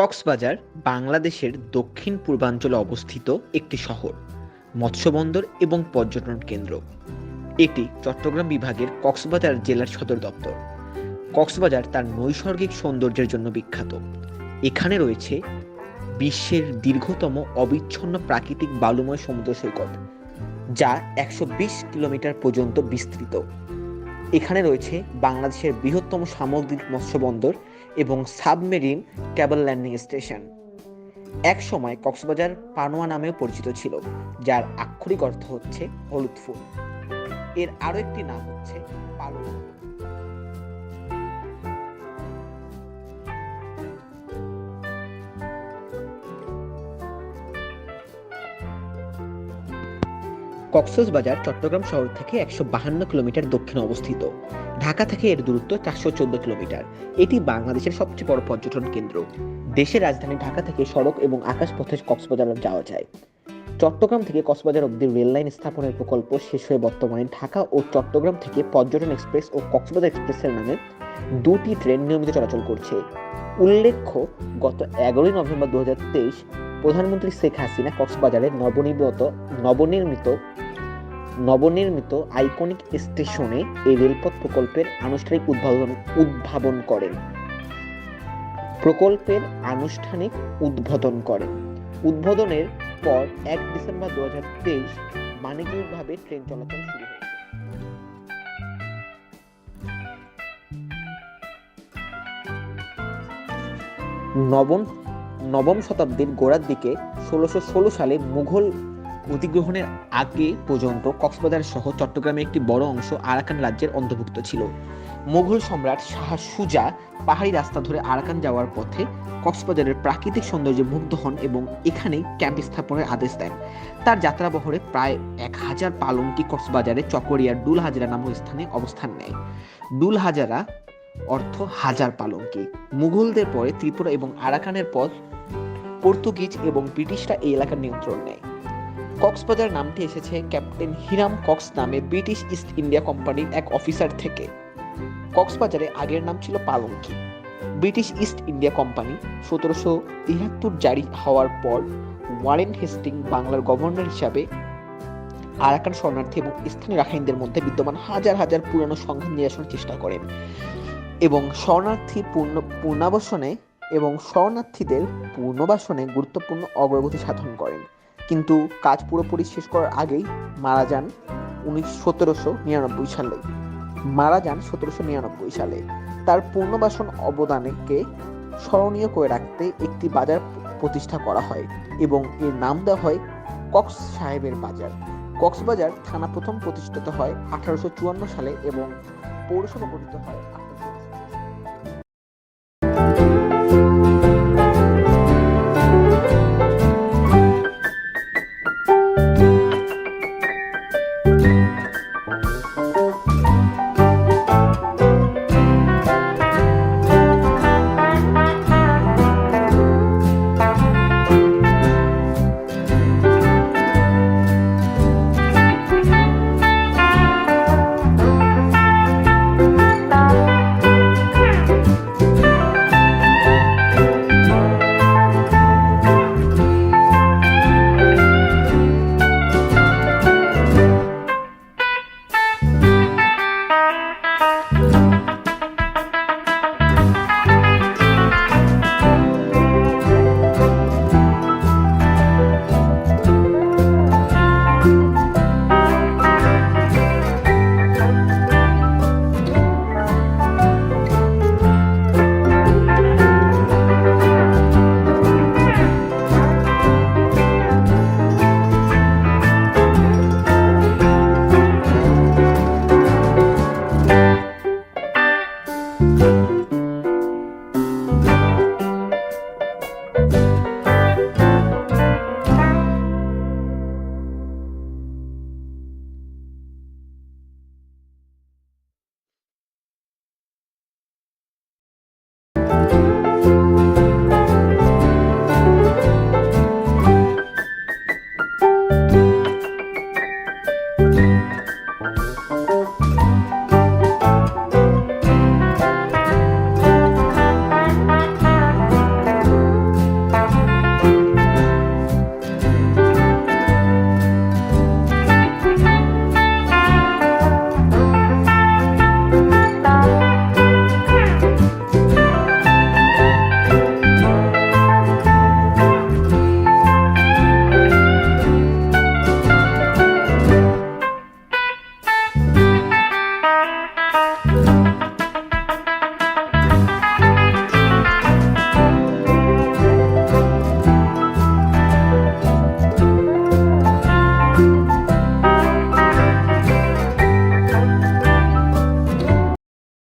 কক্সবাজার বাংলাদেশের দক্ষিণ পূর্বাঞ্চলে অবস্থিত একটি শহর, মৎস্যবন্দর এবং পর্যটন কেন্দ্র। এটি চট্টগ্রাম বিভাগের কক্সবাজার জেলার সদর দপ্তর। কক্সবাজার তার নৈসর্গিক সৌন্দর্যের জন্য বিখ্যাত। এখানে রয়েছে বিশ্বের দীর্ঘতম অবিচ্ছন্ন প্রাকৃতিক বালুময় সমুদ্র সৈকত, যা একশো বিশ কিলোমিটার পর্যন্ত বিস্তৃত। এখানে রয়েছে বাংলাদেশের বৃহত্তম সামুদ্রিক মৎস্যবন্দর এবং সাবমেরিন ক্যাবল ল্যান্ডিং স্টেশন। এক সময় কক্সবাজার পানোয়া নামেও পরিচিত ছিল, যার আক্ষরিক অর্থ হচ্ছে হলুদ ফুল। এর আরও একটি নাম হচ্ছে পালন কক্সবাজার, চট্টগ্রাম শহর থেকে একশো বাহান্ন কিলোমিটার দক্ষিণে অবস্থিত। ঢাকা থেকে এর দূরত্ব চারশো চোদ্দ কিলোমিটার। এটি বাংলাদেশের সবচেয়ে বড় পর্যটন কেন্দ্র। দেশের রাজধানী ঢাকা থেকে সড়ক এবং আকাশপথে কক্সবাজার যাওয়া যায়। চট্টগ্রাম থেকে কক্সবাজার অব্দি রেল লাইন স্থাপনের প্রকল্প শেষ হয়ে বর্তমানে ঢাকা ও চট্টগ্রাম থেকে পর্যটন এক্সপ্রেস ও কক্সবাজার এক্সপ্রেসের নামে দুটি ট্রেন নিয়মিত চলাচল করছে। উল্লেখ্য, গত এগারোই নভেম্বর দু হাজার তেইশ প্রধানমন্ত্রী শেখ হাসিনা কক্সবাজারের নবনির্মিত নবনির্মিত নবনির্মিত আইকনিক স্টেশনে এই রেলপথ প্রকল্পের আনুষ্ঠানিক উদ্ভাবন উদ্ভাবন করেন। প্রকল্পের আনুষ্ঠানিক উদ্বোধন করেন। উদ্বোধনের পর এক ডিসেম্বর দু হাজার তেইশ বাণিজ্যিকভাবে ট্রেন চলাচল শুরু হয়েছে। নবম নবম শতাব্দীর গোড়ার দিকে ষোলোশো ষোলো সালে মুঘল অধিগ্রহণের আগে পর্যন্ত কক্সবাজার সহ চট্টগ্রামের একটি বড় অংশ আরাকান রাজ্যের অন্তর্ভুক্ত ছিল। মুঘল সম্রাট শাহ সুজা পাহাড়ি রাস্তা ধরে আরাকান যাওয়ার পথে কক্সবাজারের প্রাকৃতিক সৌন্দর্যে মুগ্ধ হন এবং এখানেই ক্যাম্প স্থাপনের আদেশ দেন। তার যাত্রাবহরে প্রায় এক হাজার পালঙ্কি কক্সবাজারে চকরিয়ার ডুল হাজারা নামক স্থানে অবস্থান নেয়। ডুল হাজারা অর্থ হাজার পালঙ্কি। মুঘলদের পরে ত্রিপুরা এবং আরাকানের পথ পর্তুগিজ এবং ব্রিটিশরা এই এলাকার নিয়ন্ত্রণ নেয়। কক্সবাজার নামটি এসেছে ক্যাপ্টেন হিরাম কক্স নামে ব্রিটিশ ইস্ট ইন্ডিয়া কোম্পানির এক অফিসার থেকে। কক্সবাজারে আগের নাম ছিল Palanki. British East India company সতেরোশো তিয়াত্তর জারি হওয়ার পর ওয়ারেন হেস্টিং বাংলার গভর্নর হিসাবে আরাকান শরণার্থী এবং স্থানীয় রাখাইনদের মধ্যে বিদ্যমান হাজার হাজার পুরানো সংঘাত নিয়ে নিরসনের চেষ্টা করেন এবং শরণার্থী পূর্ণ পূর্ণাবসনে এবং শরণার্থীদের পুনর্বাসনে গুরুত্বপূর্ণ অগ্রগতি সাধন করেন। কিন্তু কাজ পুরোপুরি শেষ করার আগেই মারা যান উনিশ সতেরোশো নিরানব্বই সালে। মারা যান সতেরোশো নিরানব্বই সালে। তার পুনর্বাসন অবদানকে স্মরণীয় করে রাখতে একটি বাজার প্রতিষ্ঠা করা হয় এবং এর নাম দেওয়া হয় কক্স সাহেবের বাজার। কক্সবাজার থানা প্রথম প্রতিষ্ঠিত হয় আঠারোশো চুয়ান্ন সালে এবং পৌরসভা গঠিত হয়